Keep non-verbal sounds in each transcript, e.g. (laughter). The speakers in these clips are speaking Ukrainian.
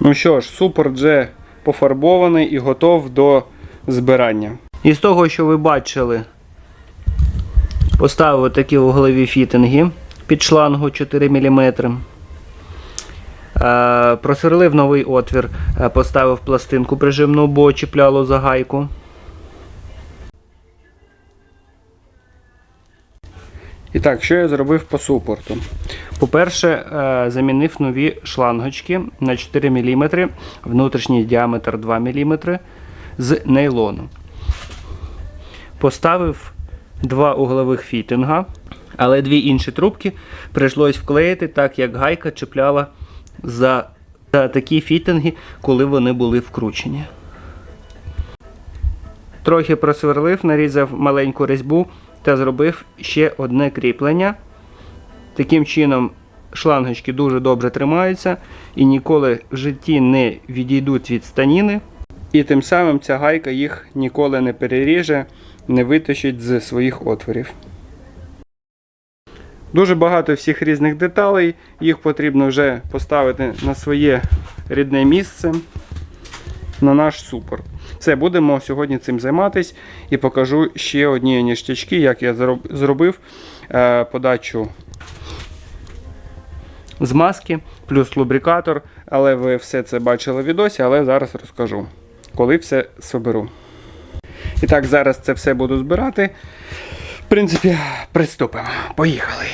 Ну що ж, супер вже пофарбований і готов до збирання. І з того, що ви бачили, поставив такі углові фітинги під шлангу 4 мм. Е, Просверлив новий отвір, е, поставив пластинку прижимну, бо чіпляло за гайку. І так, що я зробив по супорту? По-перше, е, замінив нові шлангочки на 4 мм, внутрішній діаметр 2 мм з нейлону. Поставив два углових фітинга, але дві інші трубки прийшлось вклеїти, так як гайка чіпляла за, за такі фітинги, коли вони були вкручені. Трохи просверлив, нарізав маленьку різьбу та зробив ще одне кріплення. Таким чином, шлангочки дуже добре тримаються і ніколи в житті не відійдуть від станіни. І тим самим ця гайка їх ніколи не переріже, не витащить з своїх отворів. Дуже багато всіх різних деталей, їх потрібно вже поставити на своє рідне місце, на наш супер. Все, будемо сьогодні цим займатись і покажу ще одні ніштячки, як я зробив е, подачу змазки, плюс лубрикатор. Але ви все це бачили в відосі, але зараз розкажу, коли все соберу. І так, зараз це все буду збирати. В принципі, приступимо. Поїхали.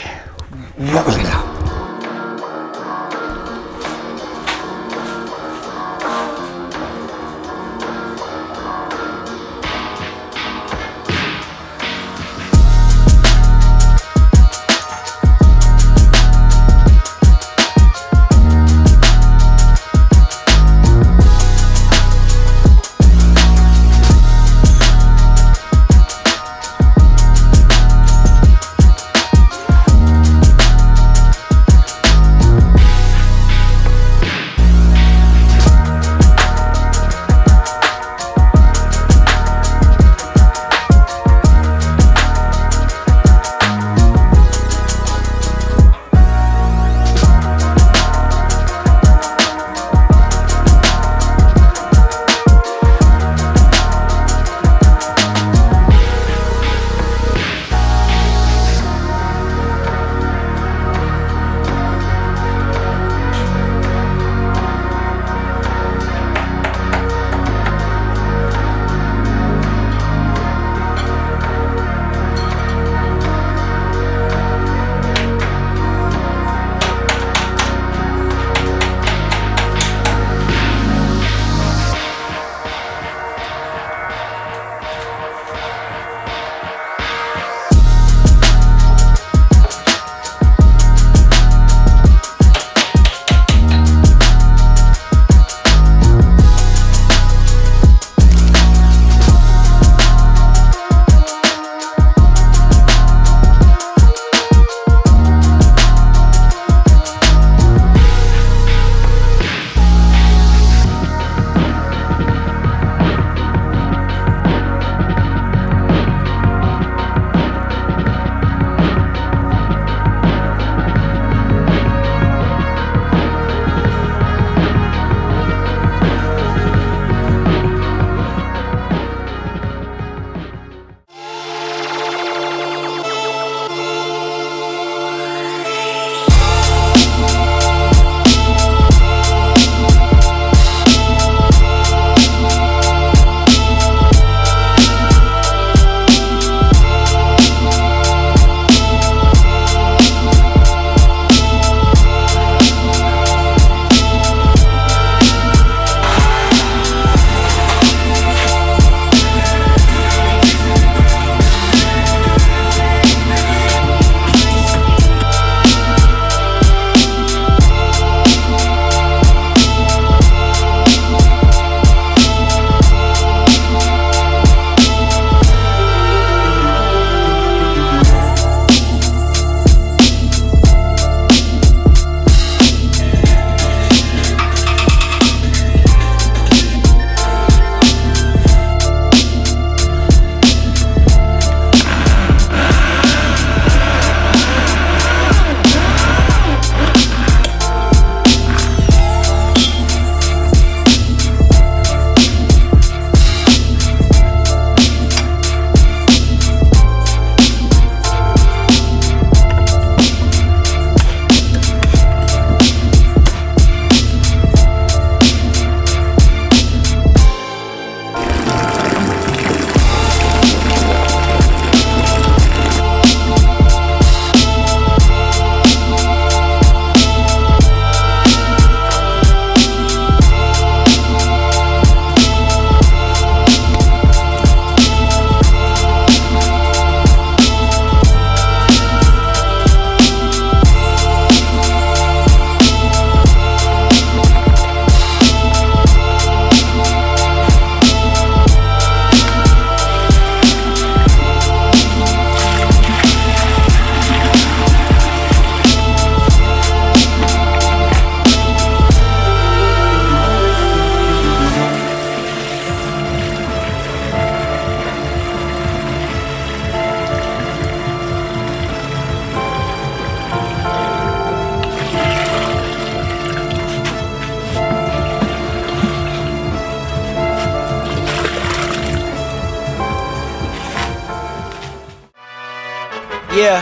Yeah.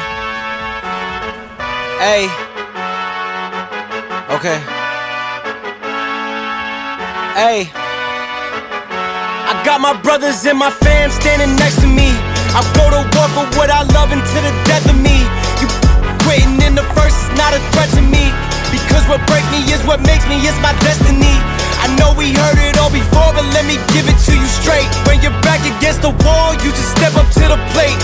Hey. Okay. Hey. I got my brothers and my fam standing next to me. I'll go to war for what I love until the death of me. You quitting in the first is not a threat to me. Because what break me is what makes me, it's my destiny. I know we heard it all before, but let me give it to you straight. When you're back against the wall, you just step up to the plate.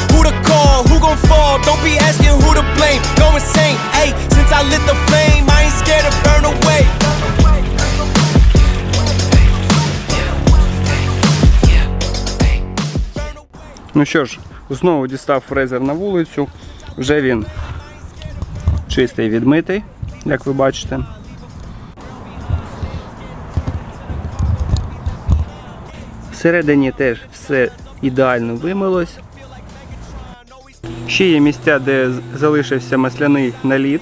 Don't be asking who to blame. Go insane, hey. Since I lit the flame, I ain't scared to burn away. Ну що ж, знову дістав фрезер на вулицю. Вже він чистий відмитий, як ви бачите. Всередині теж все ідеально вимилось. Ще є місця, де залишився масляний наліт.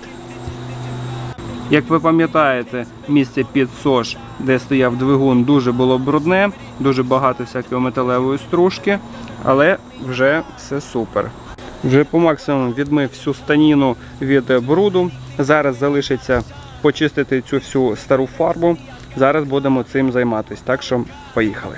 Як ви пам'ятаєте, місце під СОЖ, де стояв двигун, дуже було брудне, дуже багато всякої металевої стружки, але вже все супер. Вже по максимуму відмив всю станіну від бруду. Зараз залишиться почистити цю всю стару фарбу. Зараз будемо цим займатися. Так що поїхали.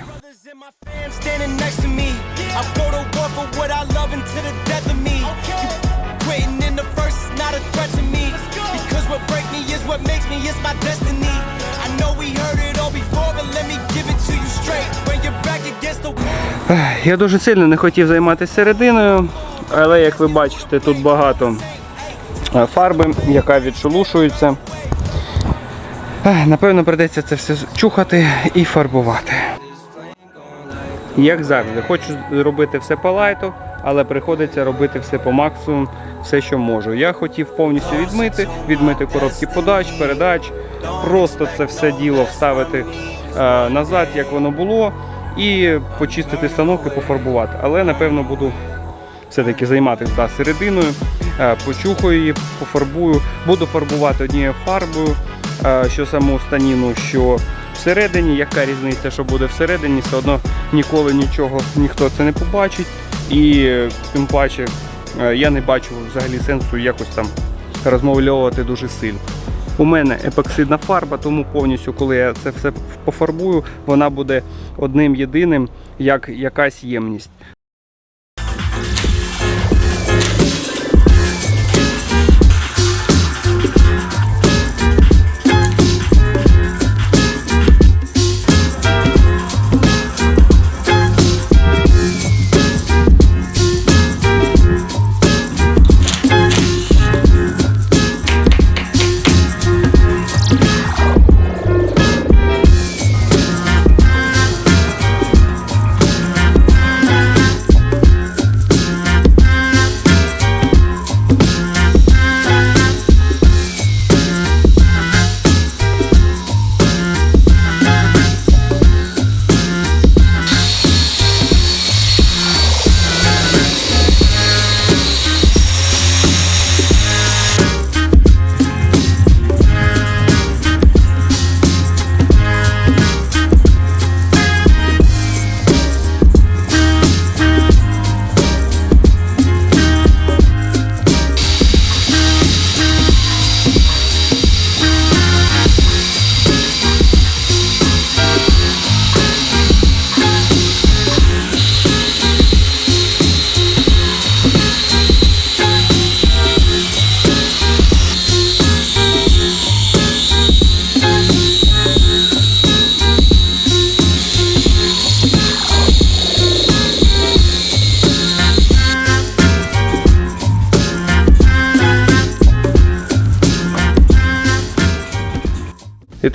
Because what break me is what makes me, it's my destiny. I know we heard it all before, but let me give it to you straight. When you're back against the. Я дуже сильно не хотів займатися серединою, але як ви бачите, тут багато е, фарби, яка відшелушується. Напевно, придеться це все чухати і фарбувати. Як завжди, хочу робити все по лайту, але приходиться робити все по максимуму, все, що можу. Я хотів повністю відмити, відмити коробки подач, передач, просто це все діло вставити е, назад, як воно було, і почистити станок і пофарбувати. Але напевно буду все-таки займатися да, серединою, е, почухаю її, пофарбую, буду фарбувати однією фарбою, е, що саму станіну, що всередині, яка різниця, що буде всередині, все одно ніколи нічого ніхто це не побачить. І тим паче е, я не бачу взагалі сенсу якось там розмовлювати дуже сильно. У мене епоксидна фарба, тому повністю, коли я це все пофарбую, вона буде одним єдиним, як якась ємність.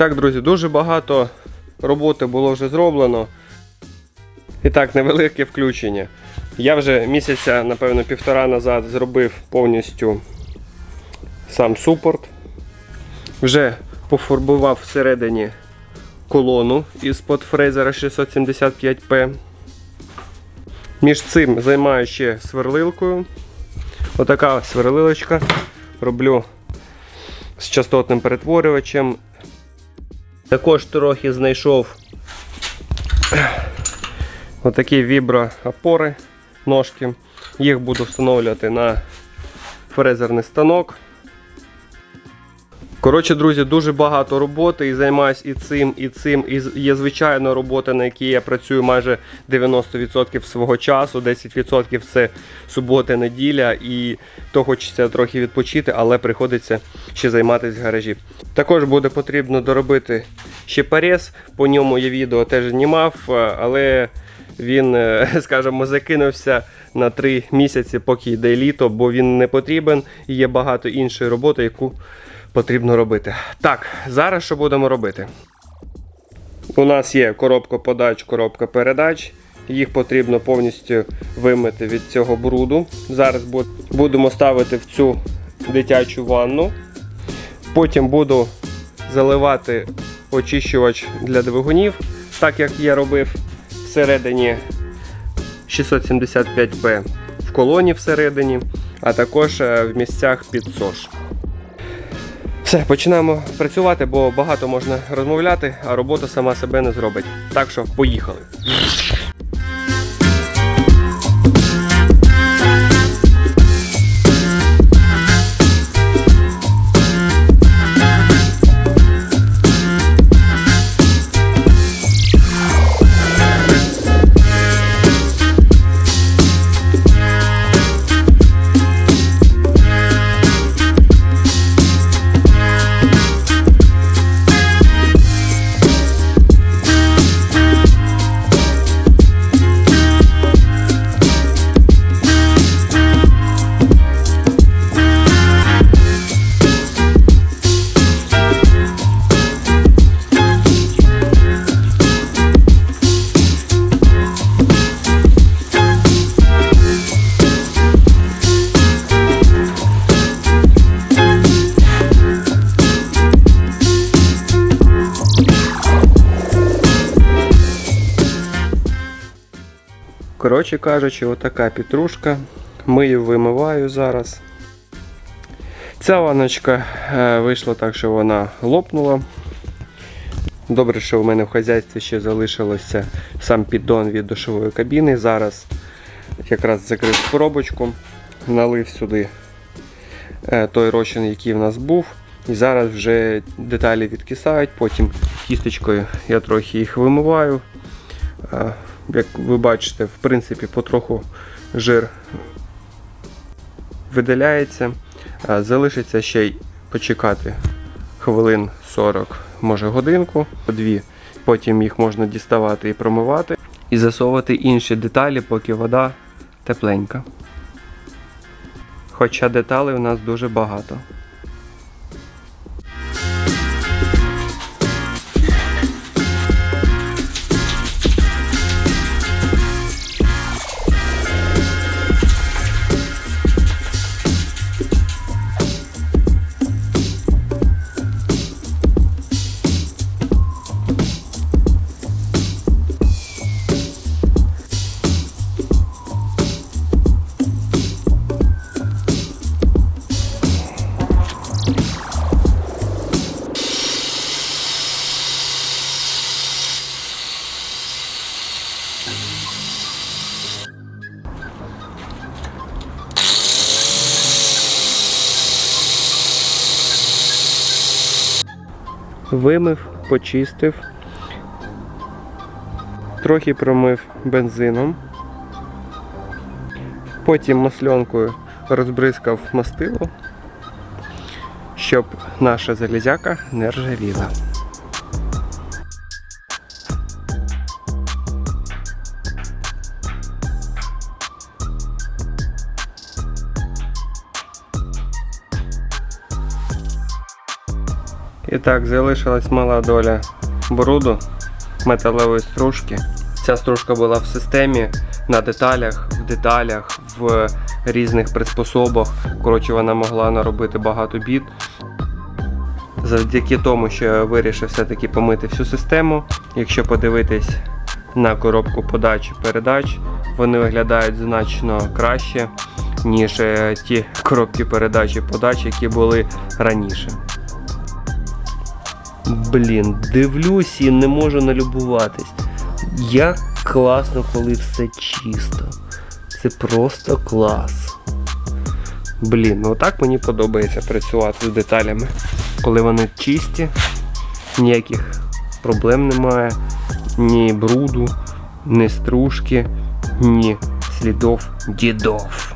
Так, друзі, дуже багато роботи було вже зроблено. І так, невелике включення. Я вже місяця, напевно, півтора назад зробив повністю сам супорт. Вже пофарбував всередині колону із-под фрезера 675P. Між цим займаю ще сверлилкою. Отака сверлилочка. Роблю з частотним перетворювачем. Також трохи знайшов отакі віброопори ножки. Їх буду встановлювати на фрезерний станок. Коротше, друзі, дуже багато роботи і займаюсь і цим, і цим. І є звичайна робота, на якій я працюю майже 90% свого часу, 10% це субота, неділя, і то хочеться трохи відпочити, але приходиться ще займатися гаражі. Також буде потрібно доробити ще порез. По ньому я відео теж знімав, е, але він, е, (laughs) скажімо, закинувся на 3 місяці, поки йде літо, бо він не потрібен. І є багато іншої роботи, яку потрібно робити. Так, зараз що будемо робити? У нас є коробка подач, коробка передач. Їх потрібно повністю вимити від цього бруду. Зараз будемо ставити в цю дитячу ванну. Потім буду заливати очищувач для двигунів, так як я робив всередині 675P в колоні всередині, а також е, в місцях під СОЖ. Все, починаємо працювати, бо багато можна розмовляти, а робота сама себе не зробить. Так що поїхали. Кажучи, отака петрушка. Мию вимиваю зараз. Ця ванночка е, вийшла так, що вона лопнула. Добре, що у мене в хазяйстві ще залишилося сам піддон від душової кабіни. Зараз якраз закрив коробочку, налив сюди е, той розчин, який в нас був. І зараз вже деталі відкисають, потім кісточкою я трохи їх вимиваю. Як ви бачите, в принципі, потроху жир видаляється. Залишиться ще й почекати хвилин 40, може годинку, дві. Потім їх можна діставати і промивати, і засовувати інші деталі, поки вода тепленька. Хоча деталей у нас дуже багато. Вимив, почистив, трохи промив бензином. Потім масльонкою розбризкав мастило, щоб наша залізяка не ржавіла. І так, залишилась мала доля бруду металевої стружки. Ця стружка була в системі на деталях, в деталях, в різних приспособах. Коротше, вона могла наробити багато бід. Завдяки тому, що я вирішив все-таки помити всю систему. Якщо подивитись на коробку подач і передач, вони виглядають значно краще, ніж е, ті коробки передач і подач, які були раніше. Блін, дивлюсь і не можу налюбуватись. Як класно, коли все чисто. Це просто клас. Блін, ну так мені подобається працювати з деталями. Коли вони чисті, ніяких проблем немає, ні бруду, ні стружки, ні слідов дідов.